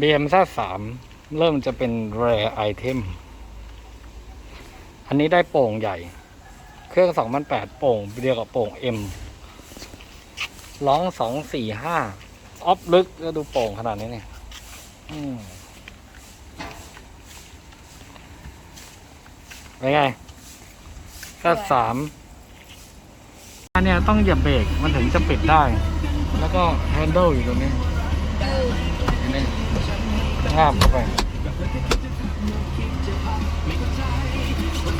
BMZ สามเริ่มจะเป็น rare item อันนี้ได้โป่งใหญ่ เครื่อง2008โป่งเดียวกับโป่ง M ร้อง245ออฟลึกก็ดูโป่งขนาดนี้เนี่ยอืมเป็นไงถ้าสามอันเนี้ยต้องเหยียบเบรกมันถึงจะปิดได้ แล้วก็แฮนเดิลอยู่ตรงนี้เห็นไหม งาบเข้าไป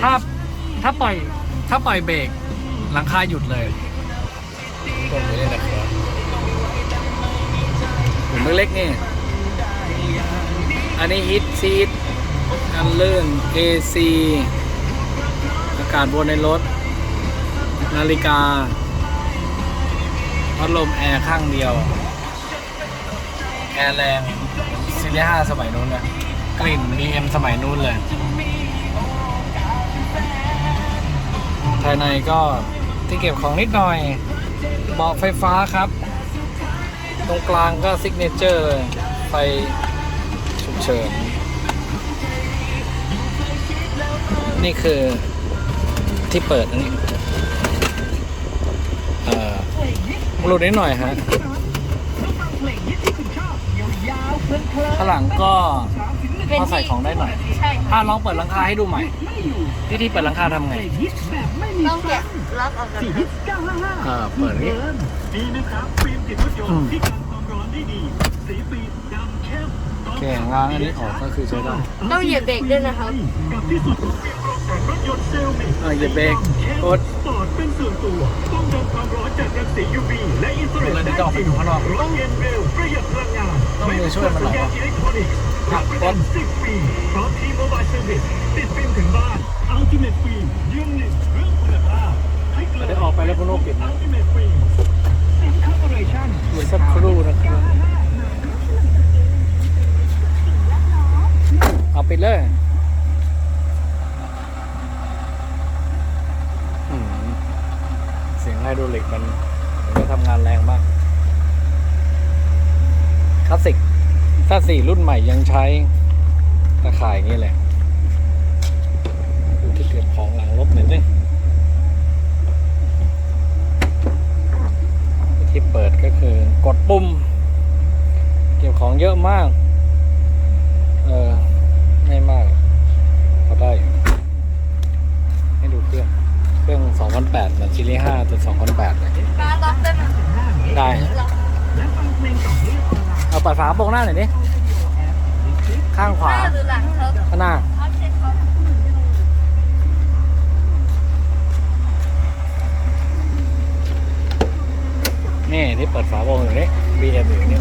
ถ้าถ้าปล่อยถ้าปล่อยเบรกหลังคาหยุดเลยตรงนี้นะครับถุงเล็กๆนี่ อันนี้ฮิตซีดอันเลื่อน AC อากาศบนในรถ นาฬิกาพัดลมแอร์ข้างเดียว แอร์แรง ซีรีส์ห้าสมัยนู้นนะกลิ่น BM สมัยนู้นเลยภายในก็ที่เก็บของนิดหน่อย เบาะไฟฟ้าครับ ตรงกลางก็ซิกเนเจอร์เลยไฟฉุกเฉิน นี่คือที่เปิดอันนี้เอ่อหลุดนิดหน่อยฮะ ข้างหลังก็เป็นพอใส่ที่ของได้หน่อยใช่ค่ะอะลองเปิดหลังคาให้ดูใหม่วิธีเปิดหลังคาทำไงต้องแกะล็อกออกก่อนครับอ่าเปิดนี้ นี่นะครับฟิล์มติดรถยนอืม ต์ที่กันความร้อนได้ดี สีฟิล์มดำเข้มโอเคง้างอันนี้ออกก็คือใช้ได้ ต้องเหยียบเบรกด้วยนะครับกับที่สุดของฟิล์มรองแต่งรถยนต์เซลล์มิอ่าเหยียบเบรกกดปลอดเป็นส่วนตัวป้องกันความร้อนจากรังสี UV จะออกไปดูข้างนอกรถเย็นเรประหยัดพลังงานต้องมีช่วยมันหน่อยสัญญาณอิเล็กทรอนิกส์รับประกัน10ปีพร้อมทีมโมบายเซอร์วิสติดฟิล์มถึงบ้านอัลติเมทฟิล์มยืนหนึ่งเรื่องคุณภาพให้เกิเลยออกไปแล้วคุณโอปิดนะอัลติเมทฟิล์มสินค้าออเรชั่นเดี๋ยวสักครู่นะครับเอาปิดเลยอืมเสียงไฮดรอลิกมันมันก็ทำงานแรงมาก คลาสสิก ถ้าสี่รุ่นใหม่ยังใช้ตะข่ายอย่างนี้แหละดูที่เก็บของหลังรถหน่อยสิวิธีเปิดก็คือกดปุ่ม เก็บของเยอะมาก เออไม่มากพอได้อยู่ให้ดูเครื่อง เครื่อง 2008เหมือนซีรีส์5ตัว2008เลยป้าล็อกได้ไหมได้ล็อก เอาเปิดฝากระโปรงหน้าหน่อยดิข้างขวาหรือหลังครับข้างหน้าเนี่ที่เปิดฝาโปรงอยู่นี่ BM อยู่นี่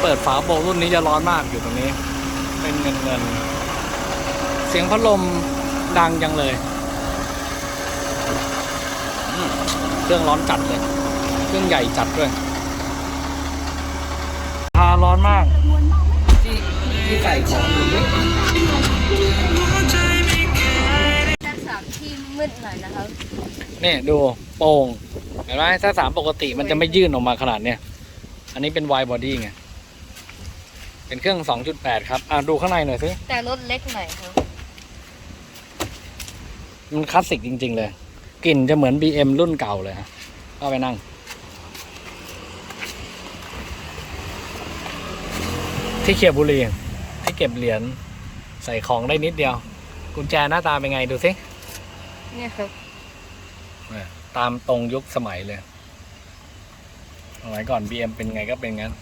เปิดฝาโปรงรุ่นนี้จะร้อนมากอยู่ตรงนี้ เป็นเงินเงิน เสียงพัดลม ดังจังเลยอืมเครื่องร้อนจัดเลย เครื่องใหญ่จัดด้วยพาร้อนมากที่ที่ใส่ของอยู่นี่ด้านสามที่มืดหน่อยนะครับนี่ดูโป่งเห็นไหมถ้าสามปกติมันจะไม่ยื่นออกมาขนาดเนี้ยอันนี้เป็นวายบอดี้ไง เป็นเครื่อง 2.8 ครับ อะ ดูข้างในหน่อยสิ แต่รถเล็กหน่อยครับ มันคลาสสิกจริง ๆ เลย กลิ่นจะเหมือน BM รุ่นเก่าเลยฮะก็ไปนั่ง ที่เขียบบุหรี่ที่เก็บเหรียญใส่ของได้นิดเดียว กุญแจหน้าตาเป็นไงดูสิเนี่ยครับเนี่ยตามตรงยุคสมัยเลยสมัยก่อน BM เป็นไงก็เป็นงั้น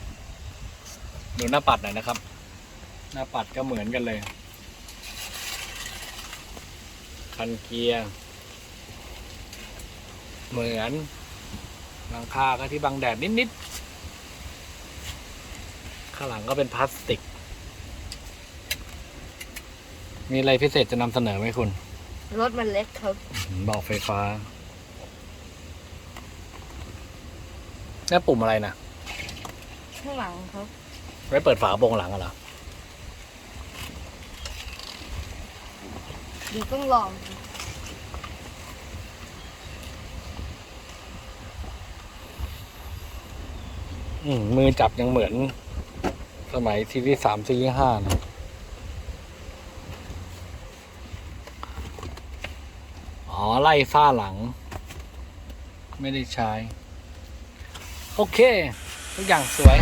ดูหน้าปัดหน่อยนะครับ หน้าปัดก็เหมือนกันเลย คันเกียร์ เหมือนหลังคาก็ที่บังแดดนิดๆ ข้างหลังก็เป็นพลาสติก มีอะไรพิเศษจะนำเสนอไหมคุณ รถมันเล็กครับ บอกไฟฟ้านี่ปุ่มอะไรนะข้างหลังครับ ไว้เปิดฝากระโปรงหลังอะเหรอ เดี๋ยวต้องลอง อืมมือจับยังเหมือน สมัยซีรีส์สามซีรีส์ห้านะอ๋อ ไล่ฝ้าหลัง ไม่ได้ใช้ โอเค ทุกอย่างสวย